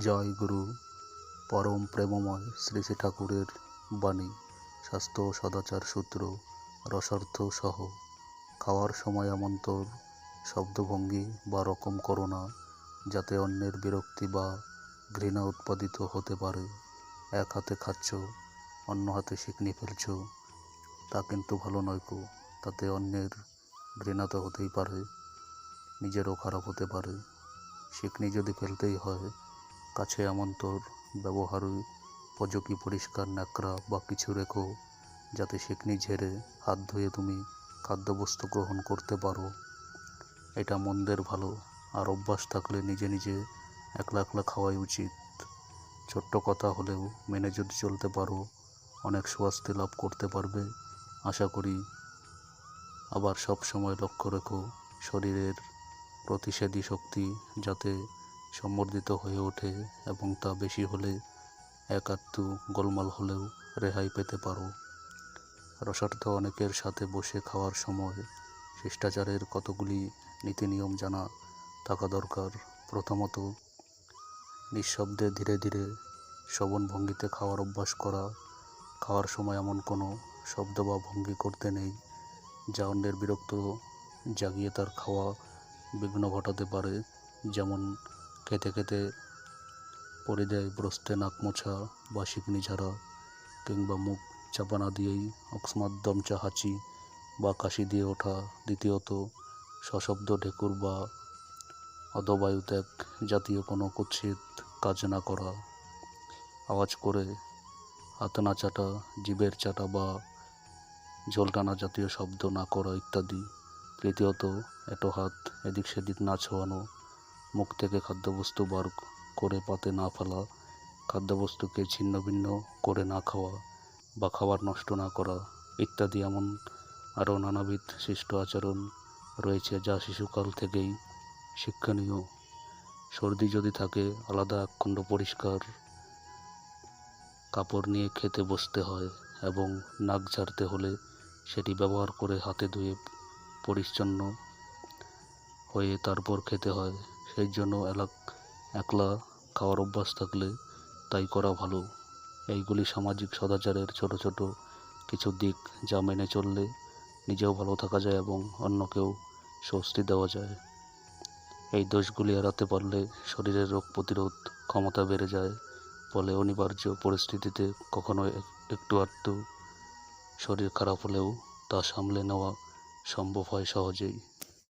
জয় গুরু। পরম প্রেমময় শ্রী শ্রী ঠাকুরের বাণী, স্বাস্থ্য সদাচার সূত্র, রসার্থ সহ। খাওয়ার সময় এমন্তর শব্দভঙ্গি বা রকম করো না যাতে অন্যের বিরক্তি বা ঘৃণা উৎপাদিত হতে পারে। এক হাতে খাচ্ছ, অন্য হাতে শিকনি ফেলছ। তা কিন্তু ভালো নয় কো, তাতে অন্যের ঘৃণা তো হতেই পারে, নিজেরও খারাপ হতে পারে। শিকনি যদি ফেলতেই হয় কাছে এমন তোর ব্যবহারই পরিষ্কার ন্যাকড়া বা কিছু রেখো, যাতে শিকনি ঝেড়ে হাত ধুয়ে তুমি খাদ্যবস্তু গ্রহণ করতে পারো। এটা মন্দের ভালো, আর অভ্যাস থাকলে নিজে নিজে একলা একলা খাওয়াই উচিত। ছোট্ট কথা হলেও মেনে যদি চলতে পারো, অনেক স্বাস্থ্য লাভ করতে পারবে। আশা করি আবার সব সময় লক্ষ্য রেখো, শরীরের প্রতিষেধী শক্তি যাতে সম্বর্ধিত হয়ে ওঠে এবং তা বেশি হলে এক আধটু গোলমাল হলেও রেহাই পেতে পারো। রসার্থ অনেকের সাথে বসে খাওয়ার সময় শিষ্টাচারের কতগুলি নীতি নিয়ম জানা থাকা দরকার। প্রথমত, নিঃশব্দে ধীরে ধীরে শ্রবণ ভঙ্গিতে খাওয়ার অভ্যাস করা। খাওয়ার সময় এমন কোনো শব্দ বা ভঙ্গি করতে নেই যা অন্যের বিরক্ত জাগিয়ে তার খাওয়া বিঘ্ন ঘটাতে পারে। যেমন খেতে খেতে পড়ে যায় ব্রস্তে নাক মোছা বা শিকনি ঝাড়া কিংবা মুখ চাপানা দিয়েই অকস্মাৎ দমচা হাঁচি বা কাশি দিয়ে ওঠা। দ্বিতীয়ত, সশব্দ ঢেকুর বা অদবায়ু ত্যাগ জাতীয় কোনো কুৎসিত কাজ না করা। আওয়াজ করে হাত না চাটা, জিভের চাটা বা ঝোল টানা জাতীয় শব্দ না করা ইত্যাদি। তৃতীয়ত এটো হাত এদিক সেদিক না ছোঁয়ানো মুখ থেকে খাদ্যবস্তু বার করে পাতে না ফেলা, খাদ্যবস্তুকে ছিন্ন ভিন্ন করে না খাওয়া বা খাবার নষ্ট না করা ইত্যাদি এমন আরও নানাবিধ শিষ্ট আচরণ রয়েছে যা শিশুকাল থেকেই শিক্ষণীয়। সর্দি যদি থাকে, আলাদা একখণ্ড পরিষ্কার কাপড় নিয়ে খেতে বসতে হয় এবং নাক ঝাড়তে হলে সেটি ব্যবহার করে হাতে ধুয়ে পরিচ্ছন্ন হয়ে তারপর খেতে হয়। সেই জন্য এলাক একলা খাওয়ার অভ্যাস থাকলে তাই করা ভালো। এইগুলি সামাজিক সদাচারের ছোট ছোট কিছু দিক যা মেনে চললে নিজেও ভালো থাকা যায় এবং অন্যকেও স্বস্তি দেওয়া যায়। এই দোষগুলি এড়াতে পারলে শরীরের রোগ প্রতিরোধ ক্ষমতা বেড়ে যায় ফলে অনিবার্য পরিস্থিতিতে কখনো একটু আধটু শরীর খারাপ হলেও তা সামলে নেওয়া সম্ভব হয় সহজেই।